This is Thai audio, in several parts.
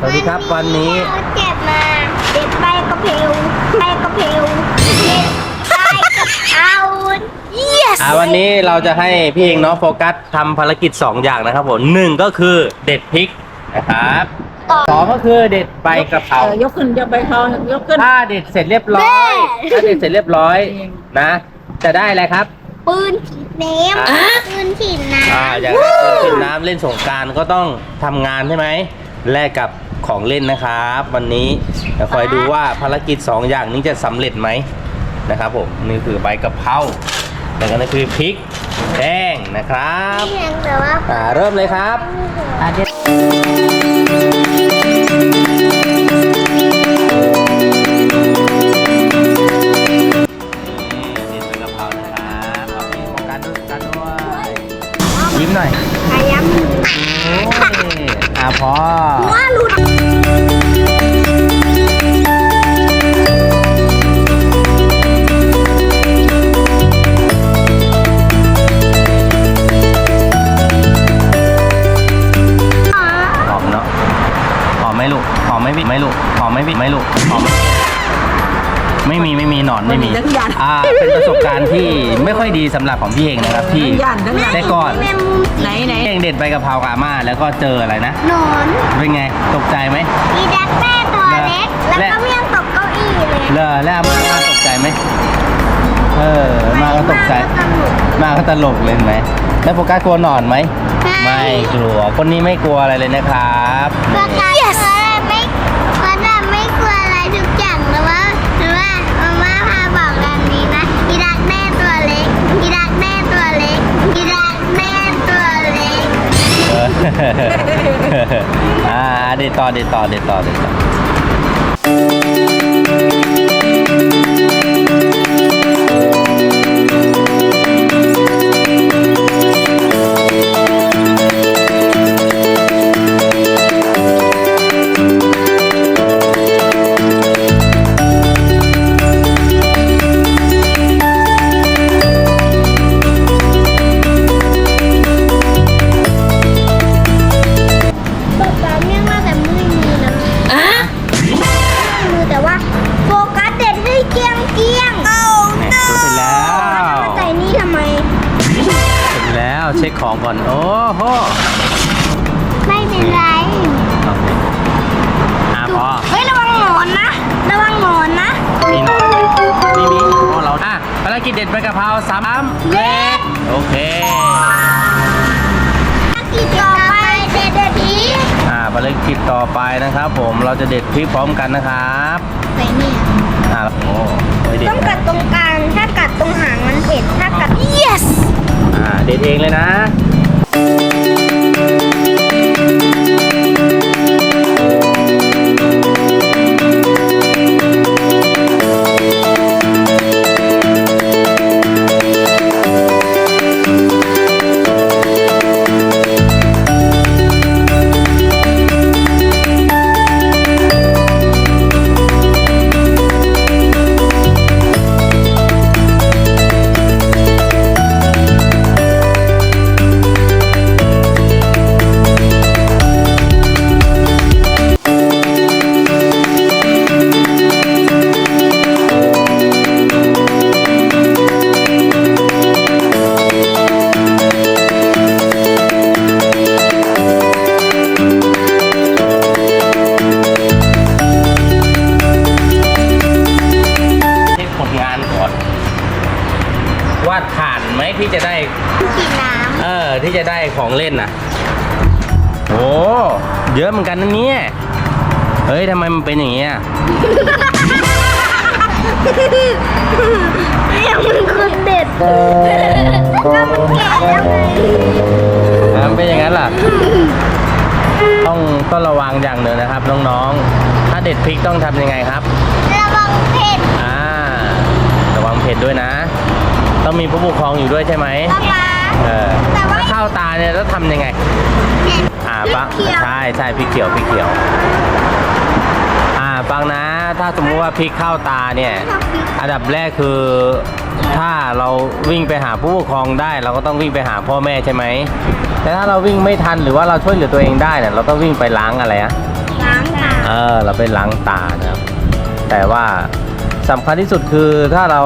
สวัสดีครับวันนี้เราเจ็บมา เด็กไปกระเพวไปกระเพวเด็กไปกระเอา yes อ่าวันนี้เราจะให้พี่เองเนาะโฟกัสทำภารกิจ 2 อย่างนะครับผมหนึ่งก็คือเด็ดพริกนะครับต่อสองก็คือเด็ดใบกระเพราออยกขึ้นยกใบเขายกขึ้นถ้าเด็ดเสร็จเรียบร้อยถ้าเด็ดเสร็จเรียบร้อยนะ จะได้อะไรครับปืนฉีดน้อะำปืนฉีดน้อ่าอย่างเล่นกินน้ำเล่นสงกรารก็ต้องทำงานใช่ไหมแลกกับ ของเล่นนะครับ วันนี้จะคอยดูว่าภารกิจ 2 อย่างนี้จะสำเร็จไหมนะครับผมนี่คือใบกะเพราแต่ก็นี่คือพริกแห้งนะครับำเพียงแต่ว่าอ่าเริ่มเลยครับ อะเด็ดนี่ ไหมลูกหอมไม่บิดไหมลูกหอมไม่บิดไหมลูกหอมไหมไม่มีไม่มีหนอนไม่มีทั้งยันอ่าเป็นประสบการณ์ที่ไม่ค่อยดีสำหรับของพี่เองนะครับที่ทั้งยันทั้งยันได้ก่อนแมงมุมไหนไหนพี่เองเด็ดใบกะเพรากับอาม่าแล้วก็เจออะไรนะหนอนเป็นไงตกใจไหมมีดักแม่ตัวเล็กแล้วก็เมี่ยงตกเก้าอี้เลยเลอแล้วอาม่าอาม่าตกใจไหมเอออามาก็ตกใจไม่ว่าก็ตลกมาก็ตลกเลยเห็นไหม แล้วโฟกัสกลัวหนอนไหม ไม่กลัว คนนี้ไม่กลัวอะไรเลยนะครับเพื่อการเพื่อไม่เพื่อไม่กลัวอะไรทุกอย่างแต่ว่าแต่ว่ามาม่าพาบอกแบบนี้นะอีดักแม่ตัวเล็กอีดักแม่ตัวเล็กอีดักแม่ตัวเล็ก เออ อ่าเด็ดต่อเด็ดต่อเด็ดต่อเด็ดต่อ ช็คของก่อน โอ้โหไม่เป็นไรโอเคอ่าพอเฮ้ยระวังหนอนนะ ระวังหนอนนะ มีหน่อยมีมีพอเราอะภารกิจเด็ดใบกะเพราสามเล็กโอเคกิจต่อไปเด็ดเด็ดนี้อ่าภารกิจต่อไปนะครับ ผมเราจะเด็ดพริกพร้อมกันนะครับใส่เนี่ยอ่าโอ้โอ้ยเด็ดต้องกันะดตรงกลางถ้ากัดตรงหางมันเผ็ดถ้ากัด yes อ่า เด็ดเองเลยนะ ที่จะได้ของเล่นน่ะโอ้เยอะเหมือนกันนะเนี่ยเฮ้ยทำไมมันเป็นอย่างเงี้ยำเนี่ยมันคือเด็ดก็มันแก่แล้วไงอะมันเป็นอย่างนั้นล่ะ ต้องต้องระวังอย่างหนึ่งนะครับน้องๆ ถ้าเด็ดพริกต้องทำยังไงครับ ระวังเผ็ด อ่า ระวังเผ็ดด้วยนะ ต้องมีผู้ปกครองอยู่ด้วยใช่ไหมป๊าป๊าเออแต่ว่าถ้าเข้าตาเนี่ยต้องทำยังไง อ่าฟังพริกเขียวใช่ใช่พริกเขียวพริกเขียว อ่าฟังนะถ้าสมมติว่าพริกเข้าตาเนี่ยอันดับแรกคือถ้าเราวิ่งไปหาผู้ปกครองได้ เราก็ต้องวิ่งไปหาพ่อแม่ใช่ไหมแต่ถ้าเราวิ่งไม่ทันหรือว่าเราช่วยเหลือตัวเองได้เนี่ยเราต้องวิ่งไปล้างอะไรอะล้างตาเออเราไปล้างตานะครับแต่ว่าสำคัญที่สุดคือถ้าเรา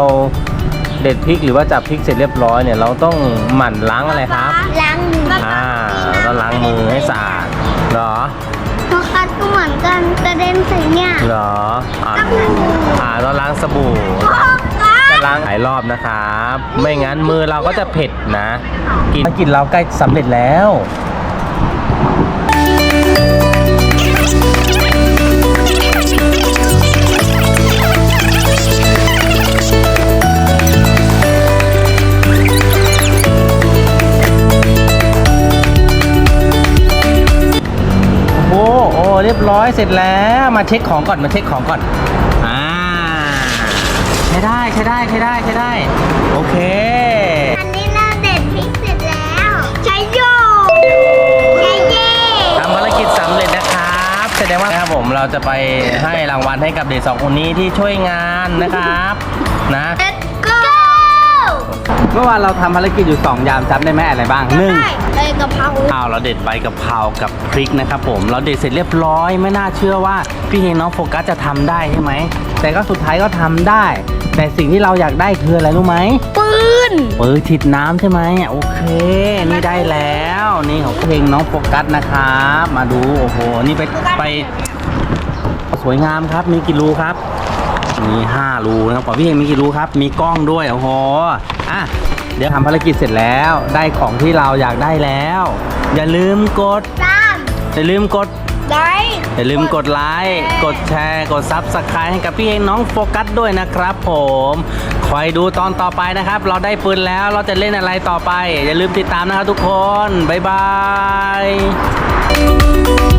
เด็ดพริกหรือว่าจับพริกเสร็จเรียบร้อยเนี่ยเราต้องหมั่นล้างอะไรครับ ล้างมืออ่าเราล้างมือให้สะอาดเหรอโฟกัสก็เหมือนกันกระเด็นใส่เนี่ยเหรออ่าล้างมืออ่าเราล้างสบู่โฟกัสจะล้างหลายรอบนะครับ ไม่งั้นมือเราก็จะเผ็ดนะ กินกินเราใกล้สำเร็จแล้ว รียบร้อยเสร็จแล้วมาเช็คของก่อนมาเช็คของก่อนอ่าใช้ได้ใช้ได้ใช้ได้ใช้ได้ โอเค อันนี้เราเด็ดพริกเสร็จแล้ว ใช้โยใช้เย่ทำภารกิจสำเร็จนะครับแสดงว่านะครับผมเราจะไปให้รางวัลให้กับเด็กสองคนนี้ที่ช่วยงานนะครับ นะ เด็ดโก้เมื่อวานเราทำภารกิจอยู่ 2 ยามจำได้ไหมอะไรบ้างหนึ่งเลยกะเพราข้าวเราเด็ดใบกะเพรากับพริกนะครับผม เราเด็ดเสร็จเรียบร้อยไม่น่าเชื่อว่าพี่เฮงน้องโฟกัสจะทำได้ใช่ไหม แต่ก็สุดท้ายก็ทำได้ แต่สิ่งที่เราอยากได้คืออะไรรู้ไหม ปืนเออฉีดน้ำใช่ไหมโอเค นี่ได้แล้ว นี่ของเพลงน้องโฟกัสนะครับ มาดูโอ้โห นี่ไปไป สวยงามครับมีกี่รูครับ มีห้ารูนะครับของพี่เองมีกี่รูครับ มีกล้องด้วยโอ้โหอะเดี๋ยวทำภารกิจเสร็จแล้วได้ของที่เราอยากได้แล้ว อย่าลืมกดตามอย่าลืมกดได้อย่าลืมกดไลค์กดแชร์กดซับสไครต์ให้กับพี่เองน้องโฟกัสด้วยนะครับ ผมคอยดูตอนต่อไปนะครับ เราได้ปืนแล้วเราจะเล่นอะไรต่อไป อย่าลืมติดตามนะครับทุกคน บ๊ายบาย